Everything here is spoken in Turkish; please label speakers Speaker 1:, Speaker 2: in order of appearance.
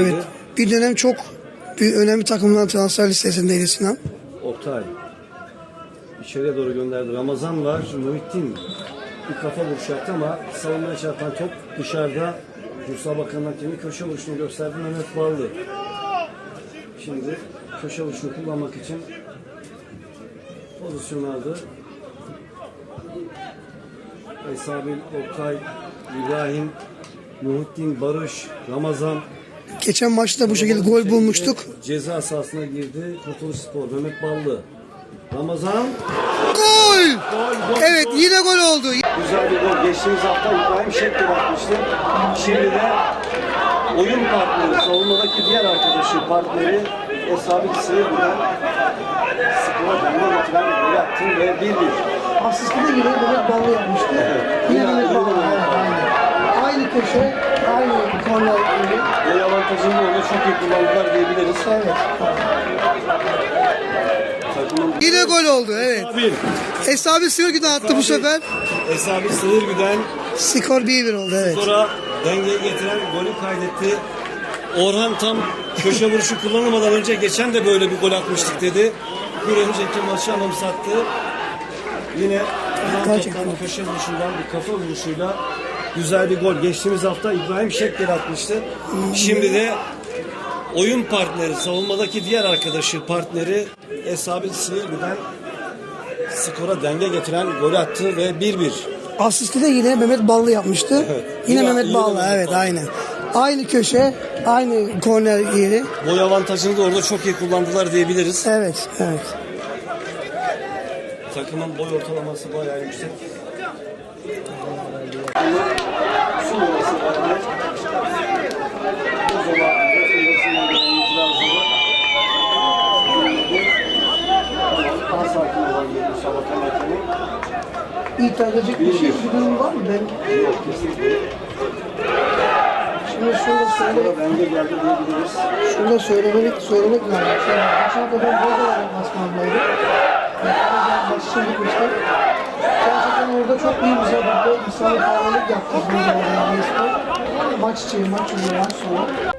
Speaker 1: öyleydi.
Speaker 2: Evet. Bir dönem çok bir önemli takımların transfer listesindeydi Sinan.
Speaker 1: Oktay. İçeriye doğru gönderdi. Ramazan var. Muhittin bir kafa vuruşu yaptı ama savunmaya çarpan top dışarıda. Musa Bakan'ın hakemi köşe vuruşunu gösterdi Mehmet Ballı. Şimdi köşe vuruşunu kullanmak için pozisyon aldı. Esabil, Oktay, İbrahim, Muhittin, Barış, Ramazan,
Speaker 2: Geçen maçta bu şekilde gol bulmuştuk.
Speaker 1: Ceza sahasına girdi. Kurtuluş Spor, Mehmet Ballı. Ramazan.
Speaker 2: Gol!
Speaker 1: Gol, gol,
Speaker 2: Evet
Speaker 1: gol.
Speaker 2: yine gol oldu.
Speaker 1: Güzel bir gol. Geçtiğimiz hafta İbrahim Şekler atmıştı. Şimdi de oyun partneri, savunmadaki diğer arkadaşı partneri Esabit Sıyırlı'dan skora dönme getiren gol attı ve 1-1.
Speaker 2: Asisti de yine Mehmet Ballı yapmıştı. Yine Mehmet Ballı. Evet. Aynı köşe, aynı korner yeri.
Speaker 1: Gol avantajını orada çok iyi kullandılar diyebiliriz.
Speaker 2: Evet.
Speaker 1: Takımın
Speaker 2: Yine gol oldu evet.
Speaker 1: Esabil.
Speaker 2: Esabi Sığırgı'da attı bu sefer.
Speaker 1: Esabit Sıyırlı'dan
Speaker 2: Skor 1-1 oldu evet.
Speaker 1: skora dengeye getiren golü kaydetti. Orhan tam köşe vuruşu kullanılmadan önce geçen de böyle bir gol atmıştık dedi. Bir önceki maçı anımsattı. Yine Orhan. Top'tan köşe vuruşundan bir kafa vuruşuyla güzel bir gol. Geçtiğimiz hafta İbrahim Şekler atmıştı. Şimdi de oyun partneri, savunmadaki diğer arkadaşı partneri Esabil Sıyırlı'dan skora denge getiren gol attı ve 1-1.
Speaker 2: Asisti de yine Mehmet Ballı yapmıştı.
Speaker 1: Evet.
Speaker 2: Yine
Speaker 1: Yine-
Speaker 2: Mehmet
Speaker 1: yine
Speaker 2: Ballı
Speaker 1: Mehmet
Speaker 2: evet
Speaker 1: Ballı.
Speaker 2: aynen. Aynı köşe, aynı korner yeri.
Speaker 1: Boy avantajını da orada çok iyi kullandılar diyebiliriz.
Speaker 2: Evet, evet.
Speaker 1: Takımın boy ortalaması bayağı yüksek.
Speaker 2: İtiraz edecek bir şey, bir durum var mı? Ben
Speaker 1: Yok kesinlikle.
Speaker 2: şimdi şunu da söyle,
Speaker 1: Sonra bence geldi diyebiliriz.
Speaker 2: şunu da söylemek, söylemek lazım. Şimdi geçen kadar olarak basmamdaydı. Başçılık işte. Gerçekten orada çok iyi müsabaka, müsabakalık yaptı. Bizim Maç içi, maç önü, maç sonu.